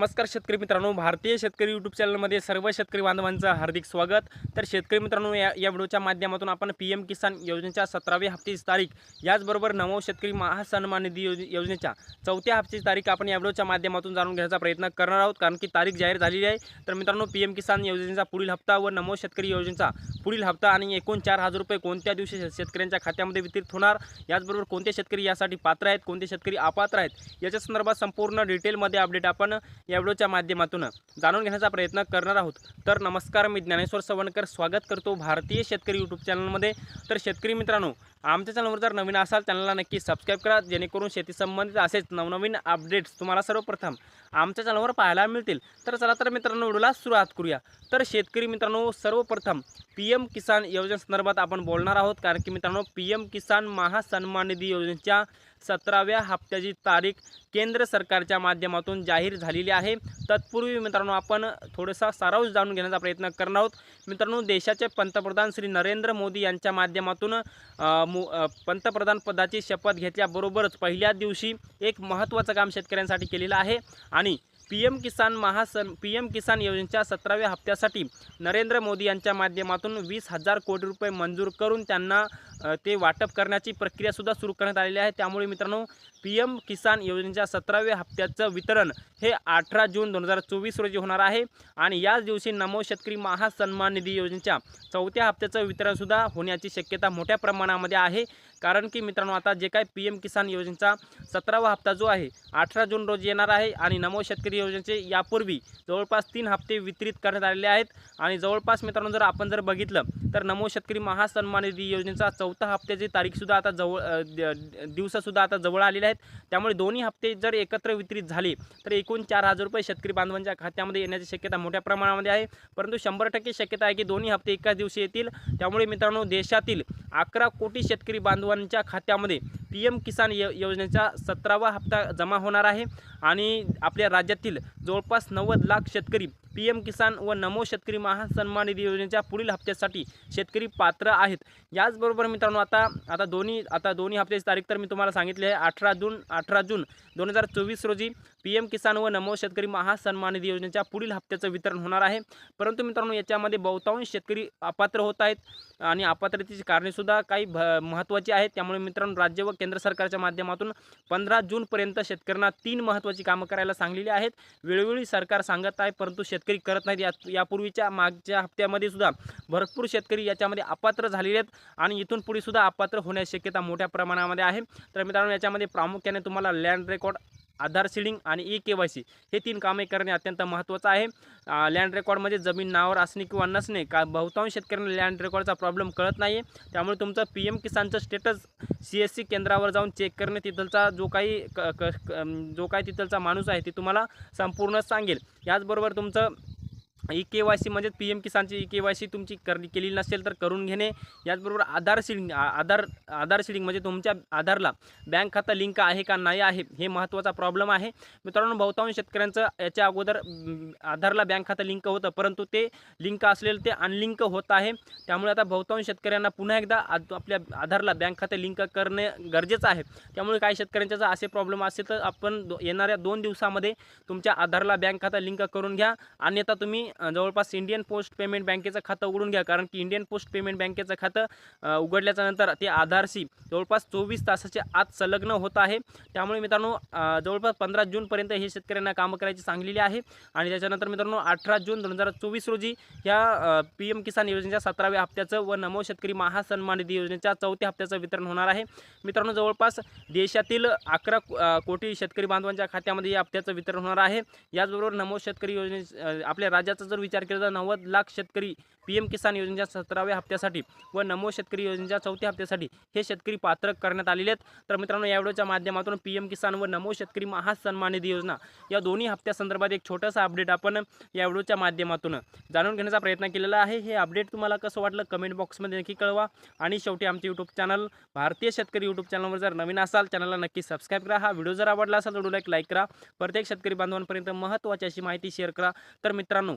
नमस्कार शेतकरी मित्रांनो भारतीय शेतकरी यूट्यूब चॅनलमध्ये सर्व शेतकरी बांधवांचं हार्दिक स्वागत. तर शेतकरी मित्रांनो या या व्हिडिओच्या माध्यमातून आपण पी एम किसान योजनेच्या सतराव्या हप्त्याची तारीख याचबरोबर नमो शेतकरी महासन्मान निधी योज योजनेच्या चौथ्या हप्त्याची तारीख आपण या व्हिडिओच्या माध्यमातून जाणून घेण्याचा प्रयत्न करणार आहोत कारण की तारीख जाहीर झालेली आहे. तर मित्रांनो पी एम किसान योजनेचा पुढील हप्ता व नमो शेतकरी योजनेचा पुढील हप्ता आणि एकूण चार हजार रुपये कोणत्या दिवशी शेत- शेतकऱ्यांच्या खात्यामध्ये वितरित होणार? याचबरोबर कोणते शेतकरी यासाठी पात्र आहेत? कोणते शेतकरी अपात्र आहेत? याच्या संदर्भात संपूर्ण डिटेलमध्ये अपडेट आपण या व्हिडिओच्या माध्यमातून जाणून घेण्याचा प्रयत्न करणार आहोत. तर नमस्कार मी ज्ञानेश्वर सवणकर स्वागत करतो भारतीय शेतकरी यूट्यूब चॅनलमध्ये. तर शेतकरी मित्रांनो आमच्या चॅनलवर जर नवीन असाल चॅनलला नक्की सबस्क्राईब करा जेणेकरून शेती संबंधित असेच नवनवीन अपडेट्स तुम्हाला सर्वप्रथम आमच्या चॅनलवर पाहायला मिळतील. तर चला तर मित्रांनो व्हिडिओला सुरुवात करूया. तर शेतकरी मित्रांनो सर्वप्रथम पी एम किसान योजनेसंदर्भात आपण बोलणार आहोत. कारण की मित्रांनो पी एम किसान महासन्मान निधी योजनेच्या सतराव्या हप्त्याची तारीख केंद्र सरकारच्या माध्यमातून जाहीर झालेली आहे. तत्पूर्वी मित्रांनो आपण थोडासा सारांश जाणून घेण्याचा प्रयत्न करणार आहोत. मित्रांनो देशाचे पंतप्रधान श्री नरेंद्र मोदी यांच्या माध्यमातून मु पंतप्रधान पदाची शपथ घेतल्याबरोबरच पहिल्या दिवशी एक महत्त्वाचं काम शेतकऱ्यांसाठी केलेलं आहे आणि पी एम किसान महासन पी एम किसान योजनेच्या सतराव्या हप्त्यासाठी नरेंद्र मोदी यांच्या माध्यमातून वीस हजार कोटी रुपये मंजूर करून त्यांना ते वाटप करण्याची प्रक्रियासुद्धा सुरू करण्यात आलेली आहे. त्यामुळे मित्रांनो पी एम किसान योजनेच्या सतराव्या हप्त्याचं वितरण हे अठरा जून दोन हजार चोवीस रोजी होणार आहे. आणि याच दिवशी नमो शेतकरी महासन्मान निधी योजनेच्या चौथ्या हप्त्याचं वितरणसुद्धा होण्याची शक्यता मोठ्या प्रमाणामध्ये आहे. कारण की मित्रांनो आता जे काय पी एम किसान योजनेचा सतरावा हप्ता जो आहे अठरा जून रोजी येणार आहे आणि नमो शेतकरी योजनेचे यापूर्वी जवळपास तीन हप्ते वितरित करण्यात आलेले आहेत. आणि जवळपास मित्रांनो जर आपण जर बघितलं तर नमो शेतकरी महासन्मान निधी योजनेचा चौथा हप्त्याची तारीखसुद्धा आता जवळ अ, द- आता जवळ आलेले आहेत. त्यामुळे दोन्ही हप्ते जर एकत्र वितरित झाले तर एकूण चार हजार रुपये शेतकरी बांधवांच्या खात्यामध्ये येण्याची शक्यता मोठ्या प्रमाणामध्ये आहे. परंतु शंभर टक्के शक्यता आहे की दोन्ही हप्ते एकाच दिवशी येतील. त्यामुळे मित्रांनो देशातील अकरा कोटी शेतकरी बांधव सर्वांच्या खात्यामध्ये पी एम किसान यो योजनेचा सतरावा हप्ता जमा होणार आहे. आणि आपल्या राज्यातील जवळपास नव्वद लाख शेतकरी पी एम किसान व नमो शेतकरी महासन्मान निधी योजनेच्या पुढील हप्त्यासाठी शेतकरी पात्र आहेत. याचबरोबर मित्रांनो आता आता दोन्ही आता दोन्ही हप्त्याची तारीख तर मी तुम्हाला सांगितली आहे. अठरा जून अठरा जून दोन हजार चोवीस रोजी पी एम किसान व नमो शेतकरी महासन्मान निधी योजनेच्या पुढील हप्त्याचं वितरण होणार आहे. परंतु मित्रांनो याच्यामध्ये बहुतांश शेतकरी अपात्र होत आहेत आणि अपात्रतेची कारणेसुद्धा काही भ महत्त्वाची आहेत. त्यामुळे मित्रांनो राज्य व केंद्र सरकारच्या माध्यमातून पंधरा जूनपर्यंत शेतकऱ्यांना तीन महत्त्वाची कामं करायला सांगलेली आहेत. वेळोवेळी सरकार सांगत आहे परंतु शेत शेतकरी करत नाहीत. या यापूर्वीच्या मागच्या हप्त्यामध्ये सुद्धा भरपूर शेतकरी याच्यामध्ये अपात्र झालेले आहेत आणि इथून पुढे सुद्धा अपात्र होण्याची शक्यता मोठ्या प्रमाणामध्ये आहे. तर मित्रांनो याच्यामध्ये प्रामुख्याने तुम्हाला लँड रेकॉर्ड आधार सीडिंग आणि ई के वाय सी हे तीन कामे करणे अत्यंत महत्त्वाचं आहे. लँड रेकॉर्डमध्ये जमीन नावावर असणे किंवा नसणे का बहुतांश शेतकऱ्यांना लँड रेकॉर्डचा प्रॉब्लेम कळत नाही आहे त्यामुळे तुमचं पी एम किसानचं स्टेटस सी एस सी केंद्रावर जाऊन चेक करणे तिथलचा जो काही क क क- जो काही तिथलचा माणूस आहे ते तुम्हाला संपूर्ण सांगेल. याचबरोबर तुमचं ई के वाय सी म्हणजे पी एम किसानची ई के वाय सी तुमची कर केलेली नसेल तर करून घेणे. याचबरोबर आधार सीडिंग आधार आधार सीडिंग म्हणजे तुमच्या आधारला बँक खाता लिंक आहे का नाही आहे हे महत्त्वाचा प्रॉब्लेम आहे. मित्रांनो बहुतांश शेतकऱ्यांचं याच्या अगोदर आधारला बँक खातं लिंक होतं परंतु ते लिंक असलेलं ते अनलिंक होत आहे. त्यामुळे आता बहुतांश शेतकऱ्यांना पुन्हा एकदा आपल्या आधारला बँक खाते लिंक करणे गरजेचं आहे. त्यामुळे काही शेतकऱ्यांच्या जर असे प्रॉब्लेम असेल तर आपण येणाऱ्या दोन दिवसामध्ये तुमच्या आधारला बँक खाता लिंक करून घ्या. अन्यथा तुम्ही जवळपास इंडियन पोस्ट पेमेंट बँकेचं खातं उघडून घ्या. कारण की इंडियन पोस्ट पेमेंट बँकेचं खातं उघडल्याच्या नंतर ते आधारशी जवळपास चोवीस तासाच्या आत संलग्न होत आहे. त्यामुळे मित्रांनो जवळपास पंधरा जूनपर्यंत हे शेतकऱ्यांना कामं करायची सांगलेली आहे. आणि त्याच्यानंतर मित्रांनो अठरा जून दोन हजार चोवीस रोजी या पी एम किसान योजनेच्या सतराव्या हप्त्याचं व नमो शेतकरी महासन्मान निधी योजनेच्या चौथ्या हप्त्याचं वितरण होणार आहे. मित्रांनो जवळपास देशातील अकरा कोटी शेतकरी बांधवांच्या खात्यामध्ये या हप्त्याचं वितरण होणार आहे. याचबरोबर नमो शेतकरी योजने आपल्या राज्यात याचा जर विचार केला तर नव्वद लाख शेतकरी पी एम किसान योजनेच्या सतराव्या हप्त्यासाठी व नमो शेतकरी योजनेच्या चौथ्या हप्त्यासाठी हे शेतकरी पात्र करण्यात आलेले आहेत. तर मित्रांनो या व्हिडिओच्या माध्यमातून पी एम किसान व नमो शेतकरी महासन्मान निधी योजना या दोन्ही हप्त्यासंदर्भात एक छोटासा अपडेट आपण या व्हिडिओच्या माध्यमातून जाणून घेण्याचा प्रयत्न केलेला आहे. हे अपडेट तुम्हाला कसं वाटलं कमेंट बॉक्समध्ये नक्की कळवा. आणि शेवटी आमचे यूट्यूब चॅनल भारतीय शेतकरी यूट्यूब चॅनलवर जर नवीन असाल चॅनलला नक्की सबस्क्राईब करा. हा व्हिडिओ जर आवडला असेल तर व्हिडिओला एक लाईक करा. प्रत्येक शेतकरी बांधवांपर्यंत महत्त्वाची अशी माहिती शेअर करा. तर मित्रांनो